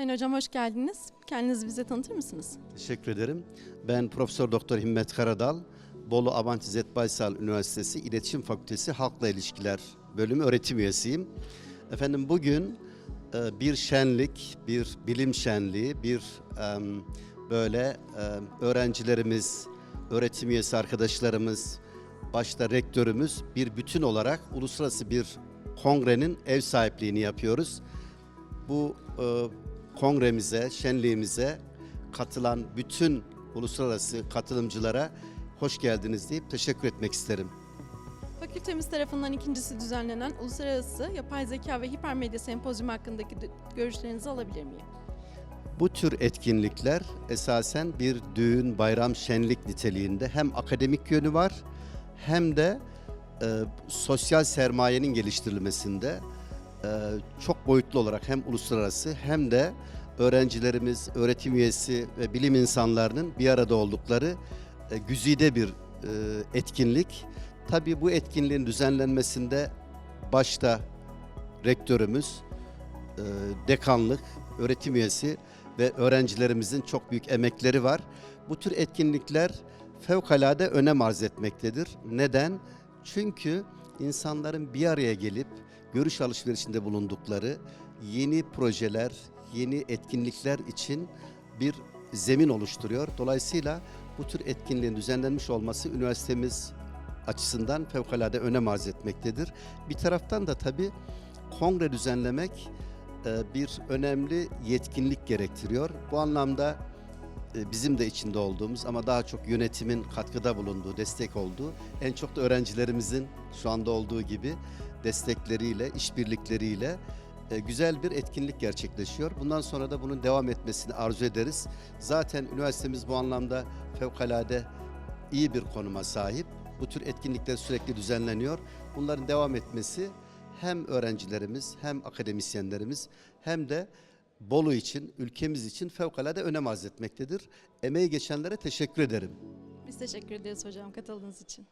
Sayın hocam hoş geldiniz. Kendinizi bize tanıtır mısınız? Teşekkür ederim. Ben Profesör Doktor Himmet Karadal, Bolu Abant İzzet Baysal Üniversitesi İletişim Fakültesi Halkla İlişkiler Bölümü öğretim üyesiyim. Efendim bugün e, bir şenlik, bir bilim şenliği, bir böyle em, öğrencilerimiz, öğretim üyesi arkadaşlarımız, başta rektörümüz bir bütün olarak uluslararası bir kongrenin ev sahipliğini yapıyoruz. Bu e, kongremize, şenliğimize katılan bütün uluslararası katılımcılara hoş geldiniz deyip teşekkür etmek isterim. Fakültemiz tarafından ikincisi düzenlenen Uluslararası Yapay Zeka ve Hipermedya Sempozyumu hakkındaki görüşlerinizi alabilir miyim? Bu tür etkinlikler esasen bir düğün, bayram, şenlik niteliğinde hem akademik yönü var hem de e, sosyal sermayenin geliştirilmesinde çok boyutlu olarak hem uluslararası hem de öğrencilerimiz, öğretim üyesi ve bilim insanlarının bir arada oldukları e, güzide bir e, etkinlik. Tabii bu etkinliğin düzenlenmesinde başta rektörümüz, e, dekanlık, öğretim üyesi ve öğrencilerimizin çok büyük emekleri var. Bu tür etkinlikler fevkalade önem arz etmektedir. Neden? Çünkü insanların bir araya gelip görüş alışverişinde bulundukları yeni projeler, yeni etkinlikler için bir zemin oluşturuyor. Dolayısıyla bu tür etkinliğin düzenlenmiş olması üniversitemiz açısından fevkalade önem arz etmektedir. Bir taraftan da tabii kongre düzenlemek e, bir önemli yetkinlik gerektiriyor. Bu anlamda bizim de içinde olduğumuz ama daha çok yönetimin katkıda bulunduğu, destek olduğu, en çok da öğrencilerimizin şu anda olduğu gibi destekleriyle, işbirlikleriyle e, güzel bir etkinlik gerçekleşiyor. Bundan sonra da bunun devam etmesini arzu ederiz. Zaten üniversitemiz bu anlamda fevkalade iyi bir konuma sahip. Bu tür etkinlikler sürekli düzenleniyor. Bunların devam etmesi hem öğrencilerimiz hem akademisyenlerimiz hem de Bolu için, ülkemiz için fevkalade önem arz etmektedir. Emeği geçenlere teşekkür ederim. Biz teşekkür ederiz hocam katıldığınız için.